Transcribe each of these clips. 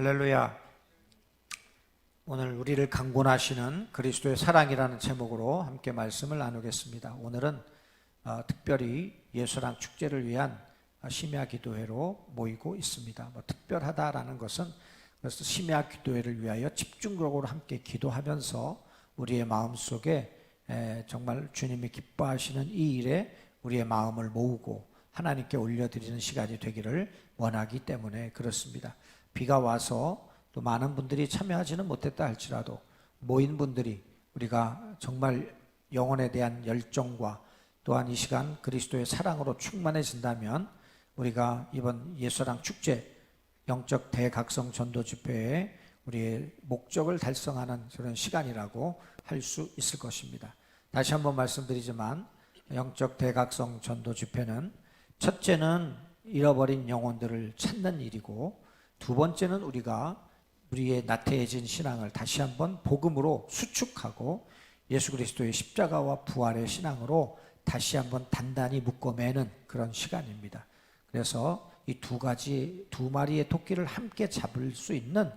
할렐루야. 오늘 우리를 강권하시는 그리스도의 사랑이라는 제목으로 함께 말씀을 나누겠습니다. 오늘은 어, 특별히 예수랑 축제를 위한 어, 심야 기도회로 모이고 있습니다. 뭐 특별하다라는 것은 그래서 심야 기도회를 위하여 집중적으로 함께 기도하면서 우리의 마음 속에 에, 정말 주님이 기뻐하시는 이 일에 우리의 마음을 모으고 하나님께 올려드리는 시간이 되기를 원하기 때문에 그렇습니다. 비가 와서 또 많은 분들이 참여하지는 못했다 할지라도 모인 분들이 우리가 정말 영혼에 대한 열정과 또한 이 시간 그리스도의 사랑으로 충만해진다면 우리가 이번 예수랑 축제 영적 대각성 전도 집회에 우리의 목적을 달성하는 그런 시간이라고 할 수 있을 것입니다. 다시 한번 말씀드리지만 영적 대각성 전도 집회는 첫째는 잃어버린 영혼들을 찾는 일이고 두 번째는 우리가 우리의 나태해진 신앙을 다시 한번 복음으로 수축하고 예수 그리스도의 십자가와 부활의 신앙으로 다시 한번 단단히 묶어매는 그런 시간입니다. 그래서 이 두 가지 두 마리의 토끼를 함께 잡을 수 있는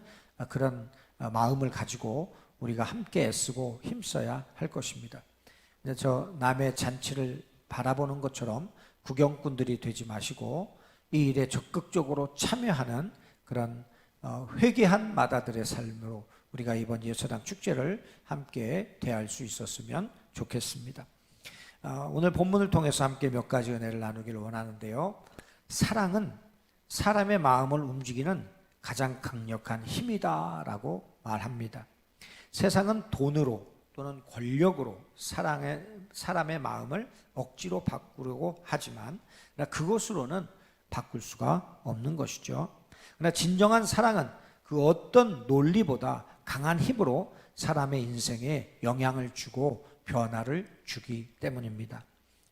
그런 마음을 가지고 우리가 함께 애쓰고 힘써야 할 것입니다. 저 남의 잔치를 바라보는 것처럼 구경꾼들이 되지 마시고 이 일에 적극적으로 참여하는 그런 어, 회개한 마다들의 삶으로 우리가 이번 예수당 축제를 함께 대할 수 있었으면 좋겠습니다. 어, 오늘 본문을 통해서 함께 몇 가지 은혜를 나누기를 원하는데요. 사랑은 사람의 마음을 움직이는 가장 강력한 힘이다라고 말합니다. 세상은 돈으로 또는 권력으로 사랑의, 사람의 마음을 억지로 바꾸려고 하지만 그것으로는 바꿀 수가 없는 것이죠. 그러나 진정한 사랑은 그 어떤 논리보다 강한 힘으로 사람의 인생에 영향을 주고 변화를 주기 때문입니다.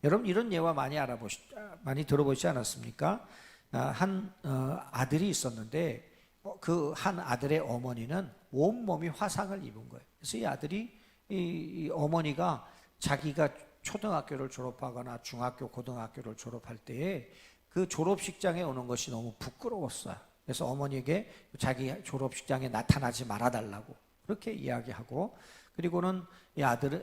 여러분 이런 예화 많이 알아보시 많이 들어보지 않았습니까? 아, 한 어, 아들이 있었는데 어, 그한 아들의 어머니는 온 몸이 화상을 입은 거예요. 그래서 이 아들이 이 어머니가 자기가 초등학교를 졸업하거나 중학교, 고등학교를 졸업할 때에 그 졸업식장에 오는 것이 너무 부끄러웠어요. 그래서 어머니에게 자기 졸업식장에 나타나지 말아달라고 그렇게 이야기하고 그리고는 이 아들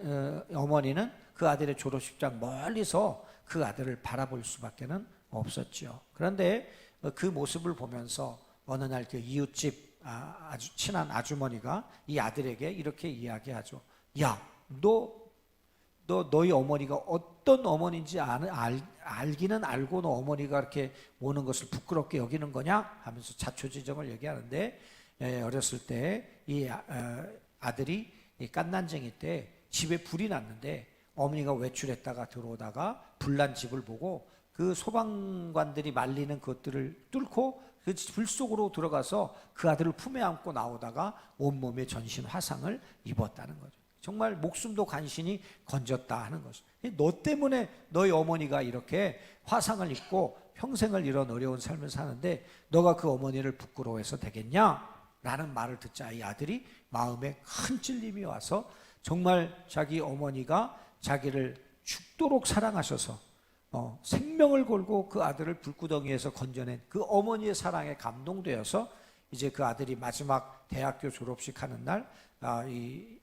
어, 어머니는 그 아들의 졸업식장 멀리서 그 아들을 바라볼 수밖에는 없었죠. 그런데 그 모습을 보면서 어느 날 그 이웃집 아, 아주 친한 아주머니가 이 아들에게 이렇게 이야기하죠. 야, 너, 너 너희 어머니가 어떤 어머니인지 알, 알, 알기는 알고 너 어머니가 이렇게 오는 것을 부끄럽게 여기는 거냐 하면서 자초지정을 얘기하는데 에, 어렸을 때 이 아, 어, 들이 깐난쟁이 때 집에 불이 났는데 어머니가 외출했다가 들어오다가 불난 집을 보고 그 소방관들이 말리는 것들을 뚫고 그 불 속으로 들어가서 그 아들을 품에 안고 나오다가 온몸에 전신 화상을 입었다는 거죠. 정말 목숨도 간신히 건졌다 하는 것이죠. 너 때문에 너희 어머니가 이렇게 화상을 입고 평생을 이런 어려운 삶을 사는데 너가 그 어머니를 부끄러워해서 되겠냐? 라는 말을 듣자 이 아들이 마음에 큰 찔림이 와서 정말 자기 어머니가 자기를 죽도록 사랑하셔서 어, 생명을 걸고 그 아들을 불구덩이에서 건져낸 그 어머니의 사랑에 감동되어서 이제 그 아들이 마지막 대학교 졸업식 하는 날 아, 이, 이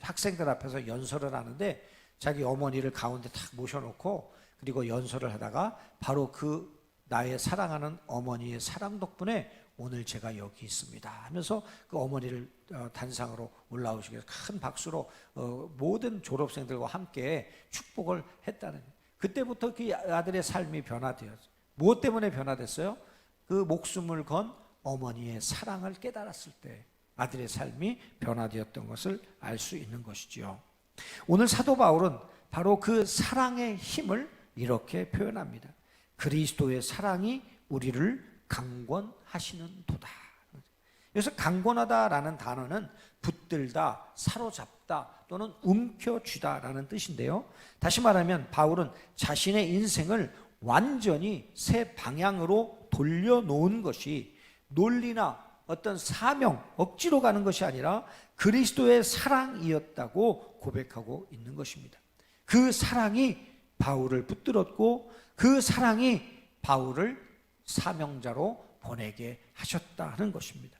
학생들 앞에서 연설을 하는데 자기 어머니를 가운데 탁 모셔놓고 그리고 연설을 하다가 바로 그 나의 사랑하는 어머니의 사랑 덕분에 오늘 제가 여기 있습니다 하면서 그 어머니를 어, 단상으로 올라오시기 큰 박수로 어, 모든 졸업생들과 함께 축복을 했다는 그때부터 그 아들의 삶이 변화되었어요. 무엇 때문에 변화됐어요? 그 목숨을 건 어머니의 사랑을 깨달았을 때 아들의 삶이 변화되었던 것을 알 수 있는 것이지요. 오늘 사도 바울은 바로 그 사랑의 힘을 이렇게 표현합니다. 그리스도의 사랑이 우리를 강권하시는 도다. 그래서 강권하다라는 단어는 붙들다, 사로잡다 또는 움켜쥐다라는 뜻인데요. 다시 말하면 바울은 자신의 인생을 완전히 새 방향으로 돌려놓은 것이 논리나 어떤 사명, 억지로 가는 것이 아니라 그리스도의 사랑이었다고 고백하고 있는 것입니다. 그 사랑이 바울을 붙들었고 그 사랑이 바울을 사명자로 보내게 하셨다는 것입니다.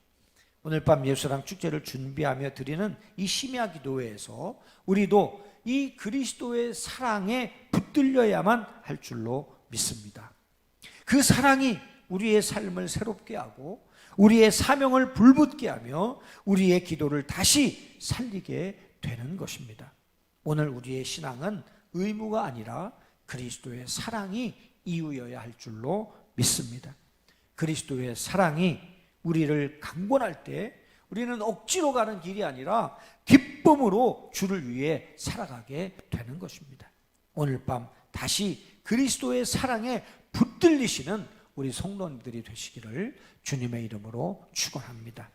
오늘 밤 예수랑 축제를 준비하며 드리는 이 심야 기도회에서 우리도 이 그리스도의 사랑에 붙들려야만 할 줄로 믿습니다. 그 사랑이 우리의 삶을 새롭게 하고 우리의 사명을 불붙게 하며 우리의 기도를 다시 살리게 되는 것입니다. 오늘 우리의 신앙은 의무가 아니라 그리스도의 사랑이 이유여야 할 줄로 믿습니다. 그리스도의 사랑이 우리를 강권할 때 우리는 억지로 가는 길이 아니라 기쁨으로 주를 위해 살아가게 되는 것입니다. 오늘 밤 다시 그리스도의 사랑에 붙들리시는 우리 성도님들이 되시기를 주님의 이름으로 축원합니다.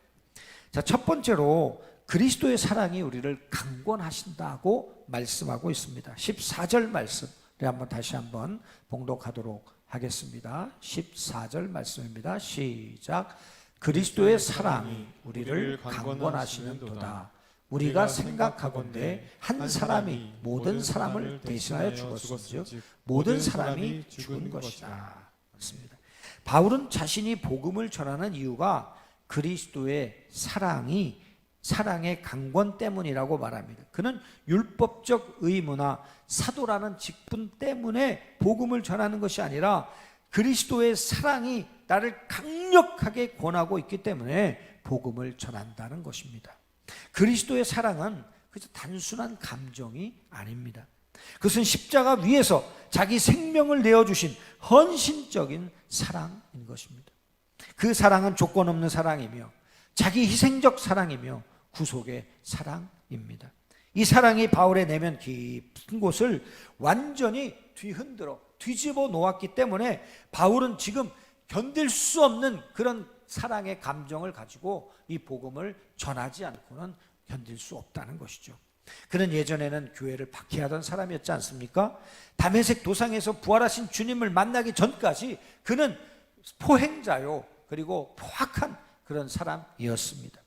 자, 첫 번째로 그리스도의 사랑이 우리를 강권하신다고 말씀하고 있습니다. 14절 말씀. 네, 한번 다시 한번 봉독하도록 하겠습니다. 14절 말씀입니다. 시작. 그리스도의 사랑이 우리를 강권하시는도다. 우리가 생각하건대 한 사람이 모든 사람을 대신하여 죽었은즉 모든 사람이 죽은 것이다. 맞습니다. 바울은 자신이 복음을 전하는 이유가 그리스도의 사랑이 사랑의 강권 때문이라고 말합니다. 그는 율법적 의무나 사도라는 직분 때문에 복음을 전하는 것이 아니라 그리스도의 사랑이 나를 강력하게 권하고 있기 때문에 복음을 전한다는 것입니다. 그리스도의 사랑은 그저 단순한 감정이 아닙니다. 그것은 십자가 위에서 자기 생명을 내어주신 헌신적인 사랑인 것입니다. 그 사랑은 조건 없는 사랑이며 자기 희생적 사랑이며 구속의 사랑입니다. 이 사랑이 바울의 내면 깊은 곳을 완전히 뒤흔들어 뒤집어 놓았기 때문에 바울은 지금 견딜 수 없는 그런 사랑의 감정을 가지고 이 복음을 전하지 않고는 견딜 수 없다는 것이죠. 그는 예전에는 교회를 박해하던 사람이었지 않습니까? 담에색 도상에서 부활하신 주님을 만나기 전까지 그는 포행자요 그리고 포악한 그런 사람이었습니다.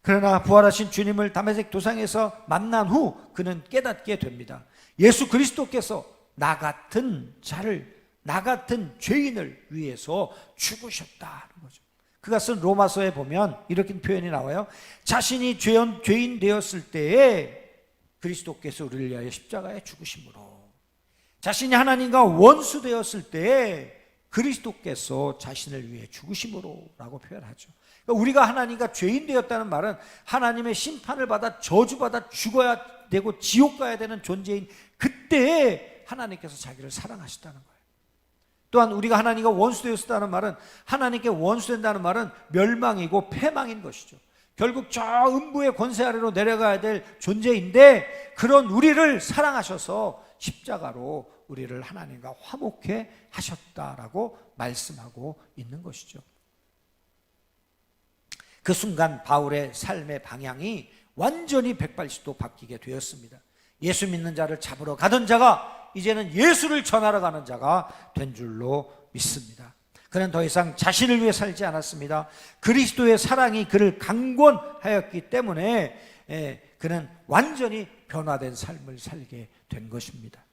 그러나 부활하신 주님을 담에색 도상에서 만난 후 그는 깨닫게 됩니다. 예수 그리스도께서 나 같은 자를 나 같은 죄인을 위해서 죽으셨다는 거죠. 그가 쓴 로마서에 보면 이렇게 표현이 나와요. 자신이 죄인, 죄인 되었을 때에 그리스도께서 우리를 위하여 십자가에 죽으심으로 자신이 하나님과 원수 되었을 때에 그리스도께서 자신을 위해 죽으심으로라고 표현하죠. 그러니까 우리가 하나님과 죄인 되었다는 말은 하나님의 심판을 받아 저주받아 죽어야 되고 지옥 가야 되는 존재인 그때에 하나님께서 자기를 사랑하셨다는 거예요. 또한 우리가 하나님과 원수 되었다는 말은 하나님께 원수된다는 말은 멸망이고 패망인 것이죠. 결국 저 음부의 권세 아래로 내려가야 될 존재인데 그런 우리를 사랑하셔서 십자가로 우리를 하나님과 화목해 하셨다라고 말씀하고 있는 것이죠. 그 순간 바울의 삶의 방향이 완전히 180도 바뀌게 되었습니다. 예수 믿는 자를 잡으러 가던 자가 이제는 예수를 전하러 가는 자가 된 줄로 믿습니다. 그는 더 이상 자신을 위해 살지 않았습니다. 그리스도의 사랑이 그를 강권하였기 때문에 예, 그는 완전히 변화된 삶을 살게 된 것입니다.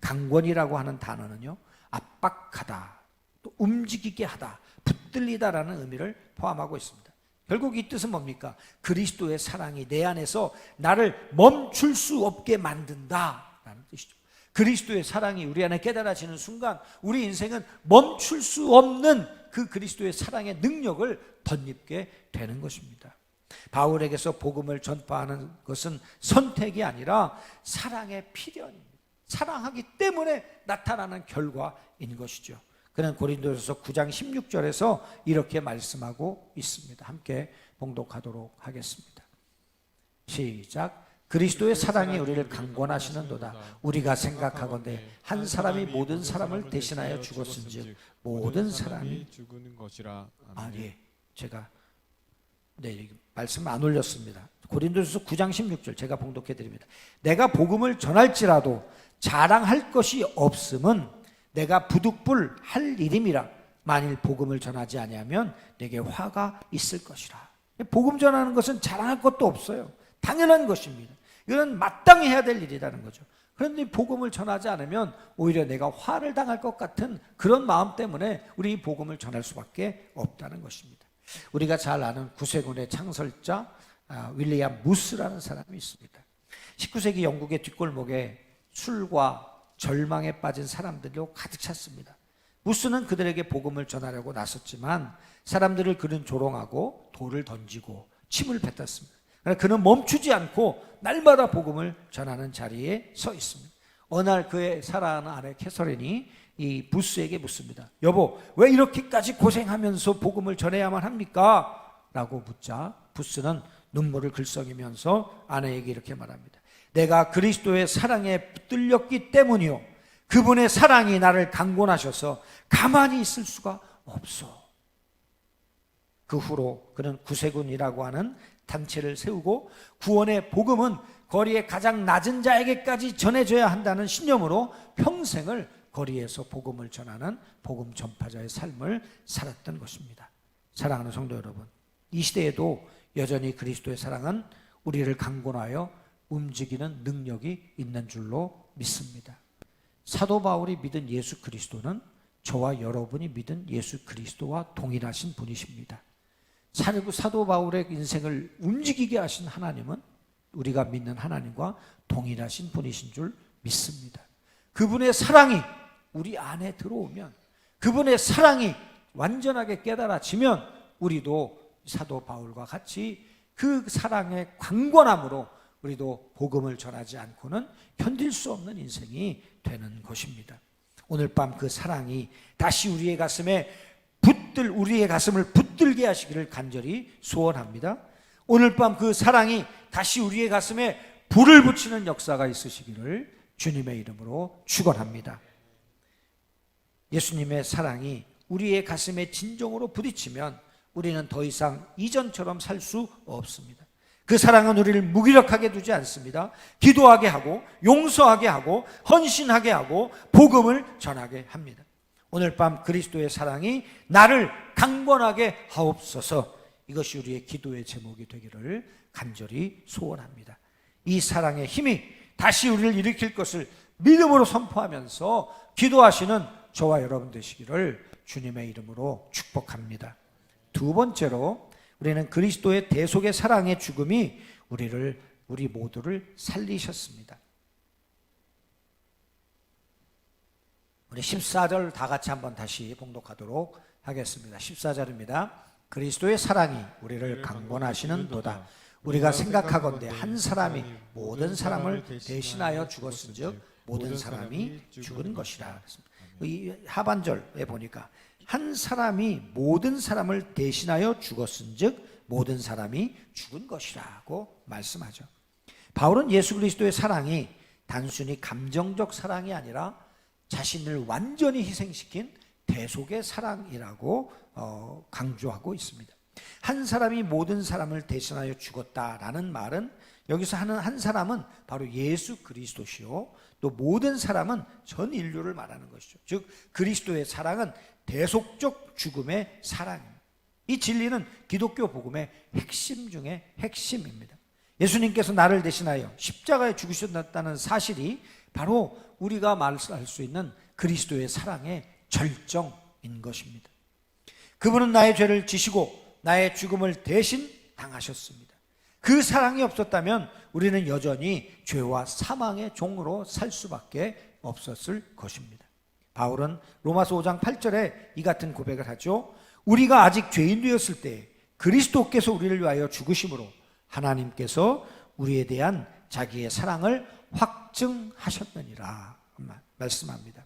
강권이라고 하는 단어는요, 압박하다, 또 움직이게 하다, 붙들리다라는 의미를 포함하고 있습니다. 결국 이 뜻은 뭡니까? 그리스도의 사랑이 내 안에서 나를 멈출 수 없게 만든다라는 뜻이죠. 그리스도의 사랑이 우리 안에 깨달아지는 순간 우리 인생은 멈출 수 없는 그 그리스도의 사랑의 능력을 덧입게 되는 것입니다. 바울에게서 복음을 전파하는 것은 선택이 아니라 사랑의 필연입니다. 사랑하기 때문에 나타나는 결과인 것이죠. 그는 고린도서 9장 16절에서 이렇게 말씀하고 있습니다. 함께 봉독하도록 하겠습니다. 시작. 그리스도의 사랑이 우리를 강권하시는도다. 우리가 생각하건대 한 사람이 모든 사람을 대신하여 죽었은즉 모든 사람이 죽은 것이라. 아 예, 제가 네 말씀 안 올렸습니다. 고린도서 9장 16절 제가 봉독해 드립니다. 내가 복음을 전할지라도 자랑할 것이 없음은 내가 부득불 할 일임이라. 만일 복음을 전하지 아니하면 내게 화가 있을 것이라. 복음 전하는 것은 자랑할 것도 없어요. 당연한 것입니다. 이건 마땅히 해야 될 일이라는 거죠. 그런데 복음을 전하지 않으면 오히려 내가 화를 당할 것 같은 그런 마음 때문에 우리 복음을 전할 수밖에 없다는 것입니다. 우리가 잘 아는 구세군의 창설자 아, 윌리엄 무스라는 사람이 있습니다. 19세기 영국의 뒷골목에 술과 절망에 빠진 사람들로 가득 찼습니다. 무스는 그들에게 복음을 전하려고 나섰지만 사람들을 그는 조롱하고 돌을 던지고 침을 뱉었습니다. 그는 멈추지 않고 날마다 복음을 전하는 자리에 서 있습니다. 어느 날 그의 사랑하는 아내 캐서린이 이 부스에게 묻습니다. 여보, 왜 이렇게까지 고생하면서 복음을 전해야만 합니까? 라고 묻자 부스는 눈물을 글썽이면서 아내에게 이렇게 말합니다. 내가 그리스도의 사랑에 붙들렸기 때문이요. 그분의 사랑이 나를 강권하셔서 가만히 있을 수가 없어. 그 후로 그는 구세군이라고 하는 단체를 세우고 구원의 복음은 거리의 가장 낮은 자에게까지 전해져야 한다는 신념으로 평생을 거리에서 복음을 전하는 복음 전파자의 삶을 살았던 것입니다. 사랑하는 성도 여러분, 이 시대에도 여전히 그리스도의 사랑은 우리를 강권하여 움직이는 능력이 있는 줄로 믿습니다. 사도 바울이 믿은 예수 그리스도는 저와 여러분이 믿은 예수 그리스도와 동일하신 분이십니다. 사르고 사도 바울의 인생을 움직이게 하신 하나님은 우리가 믿는 하나님과 동일하신 분이신 줄 믿습니다. 그분의 사랑이 우리 안에 들어오면 그분의 사랑이 완전하게 깨달아지면 우리도 사도 바울과 같이 그 사랑의 강권함으로 우리도 복음을 전하지 않고는 견딜 수 없는 인생이 되는 것입니다. 오늘 밤 그 사랑이 다시 우리의 가슴에 붙들 우리의 가슴을 붙들게 하시기를 간절히 소원합니다. 오늘 밤 그 사랑이 다시 우리의 가슴에 불을 붙이는 역사가 있으시기를 주님의 이름으로 축원합니다. 예수님의 사랑이 우리의 가슴에 진정으로 부딪히면 우리는 더 이상 이전처럼 살 수 없습니다. 그 사랑은 우리를 무기력하게 두지 않습니다. 기도하게 하고 용서하게 하고 헌신하게 하고 복음을 전하게 합니다. 오늘 밤 그리스도의 사랑이 나를 강권하게 하옵소서 이것이 우리의 기도의 제목이 되기를 간절히 소원합니다. 이 사랑의 힘이 다시 우리를 일으킬 것을 믿음으로 선포하면서 기도하시는 저와 여러분 되시기를 주님의 이름으로 축복합니다. 두 번째로 우리는 그리스도의 대속의 사랑의 죽음이 우리를 우리 모두를 살리셨습니다. 우리 14절 다 같이 한번 다시 봉독하도록 하겠습니다. 14절입니다. 그리스도의 사랑이 우리를 강권하시는 도다. 우리가 생각하건대 한 사람이 모든 사람을 대신하여 죽었은즉 모든 사람이 죽은 것이라. 이 하반절에 보니까 한 사람이 모든 사람을 대신하여 죽었은즉 모든 사람이 죽은 것이라고 말씀하죠. 바울은 예수 그리스도의 사랑이 단순히 감정적 사랑이 아니라 자신을 완전히 희생시킨 대속의 사랑이라고 어, 강조하고 있습니다. 한 사람이 모든 사람을 대신하여 죽었다라는 말은 여기서 하는 한 사람은 바로 예수 그리스도시요. 또 모든 사람은 전 인류를 말하는 것이죠. 즉 그리스도의 사랑은 대속적 죽음의 사랑입니다. 이 진리는 기독교 복음의 핵심 중의 핵심입니다. 예수님께서 나를 대신하여 십자가에 죽으셨다는 사실이 바로 우리가 말할 수 있는 그리스도의 사랑의 절정인 것입니다. 그분은 나의 죄를 지시고 나의 죽음을 대신 당하셨습니다. 그 사랑이 없었다면 우리는 여전히 죄와 사망의 종으로 살 수밖에 없었을 것입니다. 바울은 로마서 5장 8절에 이 같은 고백을 하죠. 우리가 아직 죄인 되었을 때 그리스도께서 우리를 위하여 죽으심으로 하나님께서 우리에 대한 자기의 사랑을 확증하셨느니라 말씀합니다.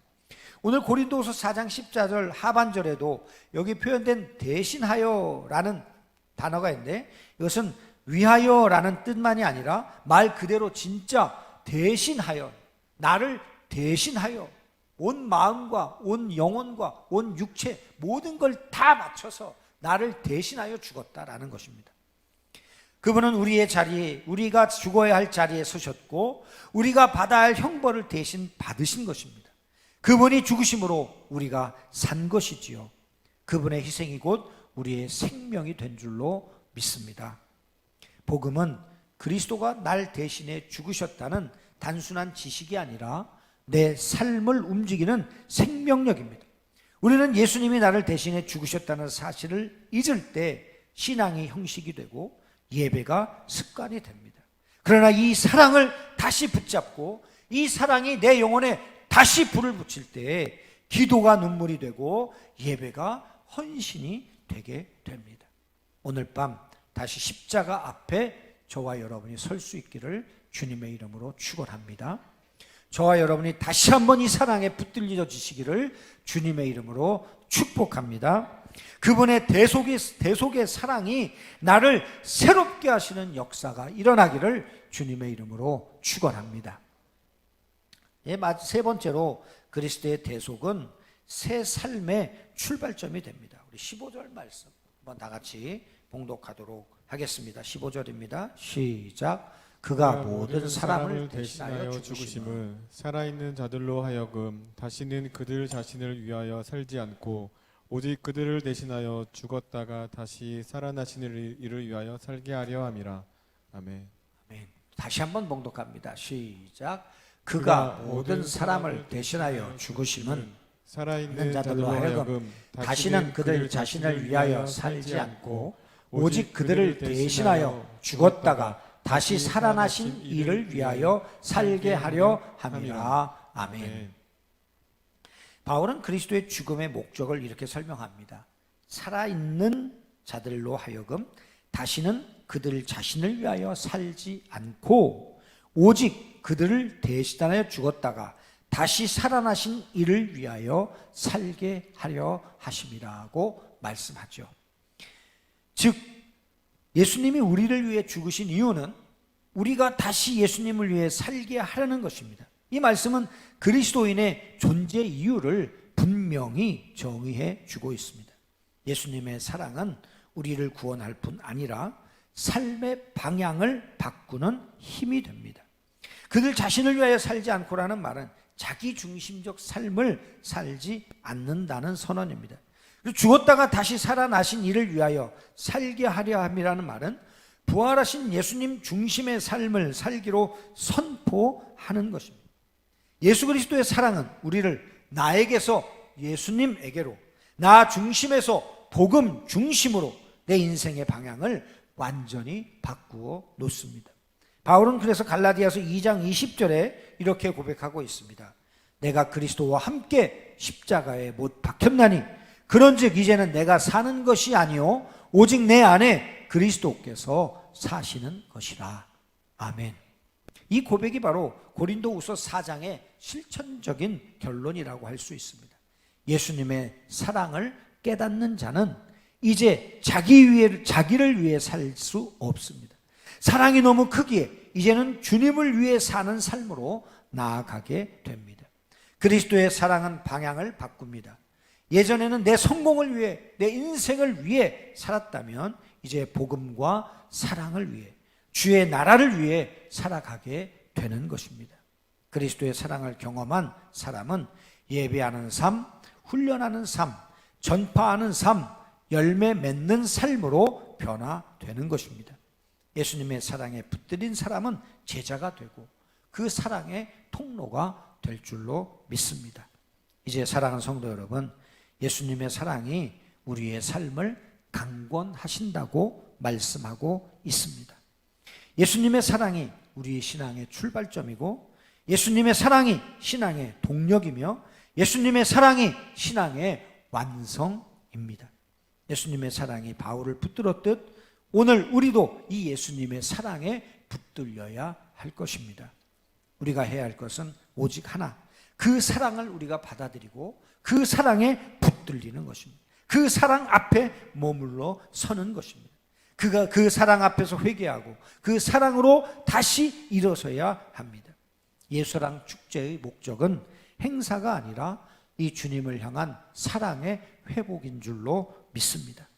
오늘 고린도서 4장 14절 하반절에도 여기 표현된 대신하여라는 단어가 있는데 이것은 위하여라는 뜻만이 아니라 말 그대로 진짜 대신하여 나를 대신하여 온 마음과 온 영혼과 온 육체 모든 걸 다 맞춰서 나를 대신하여 죽었다라는 것입니다. 그분은 우리의 자리에 우리가 죽어야 할 자리에 서셨고 우리가 받아야 할 형벌을 대신 받으신 것입니다. 그분이 죽으심으로 우리가 산 것이지요. 그분의 희생이 곧 우리의 생명이 된 줄로 믿습니다. 복음은 그리스도가 날 대신해 죽으셨다는 단순한 지식이 아니라 내 삶을 움직이는 생명력입니다. 우리는 예수님이 나를 대신해 죽으셨다는 사실을 잊을 때 신앙이 형식이 되고 예배가 습관이 됩니다. 그러나 이 사랑을 다시 붙잡고 이 사랑이 내 영혼에 다시 불을 붙일 때 기도가 눈물이 되고 예배가 헌신이 되게 됩니다. 오늘 밤 다시 십자가 앞에 저와 여러분이 설 수 있기를 주님의 이름으로 축원합니다. 저와 여러분이 다시 한번 이 사랑에 붙들려지시기를 주님의 이름으로 축복합니다. 그분의 대속의, 대속의 사랑이 나를 새롭게 하시는 역사가 일어나기를 주님의 이름으로 축원합니다. 예, 마- 세 번째로 그리스도의 대속은 새 삶의 출발점이 됩니다. 우리 15절 말씀 한번 다 같이 봉독하도록 하겠습니다. 15절입니다. 시작. 그가 모든 사람을 대신하여 죽으심을 살아있는 자들로 하여금 다시는 그들 자신을 위하여 살지 않고 오직 그들을 대신하여 죽었다가 다시 살아나시는 이를 위하여 살게 하려 함이라. 아멘. 아멘. 다시 한번 봉독합니다. 시작. 그가 모든 사람을 대신하여 죽으심은 살아있는 자들로 하여금 다시는 그들 자신을 위하여 살지 않고 오직 그들을 대신하여 죽었다가 다시 살아나신 이를 위하여 살게 하려 함이라. 아멘. 바울은 그리스도의 죽음의 목적을 이렇게 설명합니다. 살아있는 자들로 하여금 다시는 그들 자신을 위하여 살지 않고 오직 그들을 대신하여 죽었다가 다시 살아나신 이를 위하여 살게 하려 하심이라고 말씀하죠. 즉 예수님이 우리를 위해 죽으신 이유는 우리가 다시 예수님을 위해 살게 하려는 것입니다. 이 말씀은 그리스도인의 존재 이유를 분명히 정의해 주고 있습니다. 예수님의 사랑은 우리를 구원할 뿐 아니라 삶의 방향을 바꾸는 힘이 됩니다. 그들 자신을 위하여 살지 않고라는 말은 자기 중심적 삶을 살지 않는다는 선언입니다. 죽었다가 다시 살아나신 이를 위하여 살게 하려 함이라는 말은 부활하신 예수님 중심의 삶을 살기로 선포하는 것입니다. 예수 그리스도의 사랑은 우리를 나에게서 예수님에게로 나 중심에서 복음 중심으로 내 인생의 방향을 완전히 바꾸어 놓습니다. 바울은 그래서 갈라디아서 2장 20절에 이렇게 고백하고 있습니다. 내가 그리스도와 함께 십자가에 못 박혔나니 그런즉 이제는 내가 사는 것이 아니요 오직 내 안에 그리스도께서 사시는 것이라. 아멘. 이 고백이 바로 고린도후서 4장의 실천적인 결론이라고 할 수 있습니다. 예수님의 사랑을 깨닫는 자는 이제 자기 위해 자기를 위해 살 수 없습니다. 사랑이 너무 크기에 이제는 주님을 위해 사는 삶으로 나아가게 됩니다. 그리스도의 사랑은 방향을 바꿉니다. 예전에는 내 성공을 위해 내 인생을 위해 살았다면 이제 복음과 사랑을 위해 주의 나라를 위해 살아가게 되는 것입니다. 그리스도의 사랑을 경험한 사람은 예배하는 삶, 훈련하는 삶, 전파하는 삶, 열매 맺는 삶으로 변화되는 것입니다. 예수님의 사랑에 붙들린 사람은 제자가 되고 그 사랑의 통로가 될 줄로 믿습니다. 이제 사랑하는 성도 여러분, 예수님의 사랑이 우리의 삶을 강권하신다고 말씀하고 있습니다. 예수님의 사랑이 우리의 신앙의 출발점이고 예수님의 사랑이 신앙의 동력이며 예수님의 사랑이 신앙의 완성입니다. 예수님의 사랑이 바울을 붙들었듯 오늘 우리도 이 예수님의 사랑에 붙들려야 할 것입니다. 우리가 해야 할 것은 오직 하나. 그 사랑을 우리가 받아들이고 그 사랑에 붙들리는 것입니다. 그 사랑 앞에 머물러 서는 것입니다. 그가 그 사랑 앞에서 회개하고 그 사랑으로 다시 일어서야 합니다. 예수랑 축제의 목적은 행사가 아니라 이 주님을 향한 사랑의 회복인 줄로 믿습니다.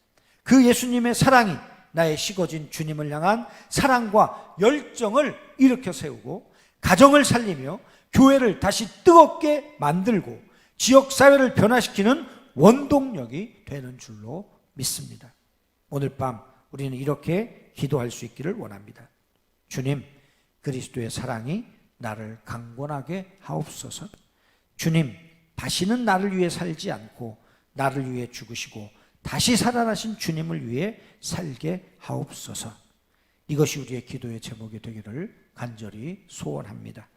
그 예수님의 사랑이 나의 식어진 주님을 향한 사랑과 열정을 일으켜 세우고 가정을 살리며 교회를 다시 뜨겁게 만들고 지역 사회를 변화시키는 원동력이 되는 줄로 믿습니다. 오늘 밤 우리는 이렇게 기도할 수 있기를 원합니다. 주님, 그리스도의 사랑이 나를 강권하게 하옵소서. 주님, 다시는 나를 위해 살지 않고 나를 위해 죽으시고 다시 살아나신 주님을 위해 살게 하옵소서. 이것이 우리의 기도의 제목이 되기를 간절히 소원합니다.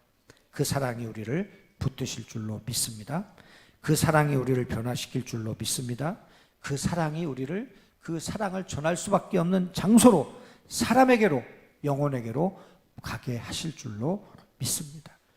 그 사랑이 우리를 붙드실 줄로 믿습니다. 그 사랑이 우리를 변화시킬 줄로 믿습니다. 그 사랑이 우리를 그 사랑을 전할 수밖에 없는 장소로 사람에게로 영혼에게로 가게 하실 줄로 믿습니다.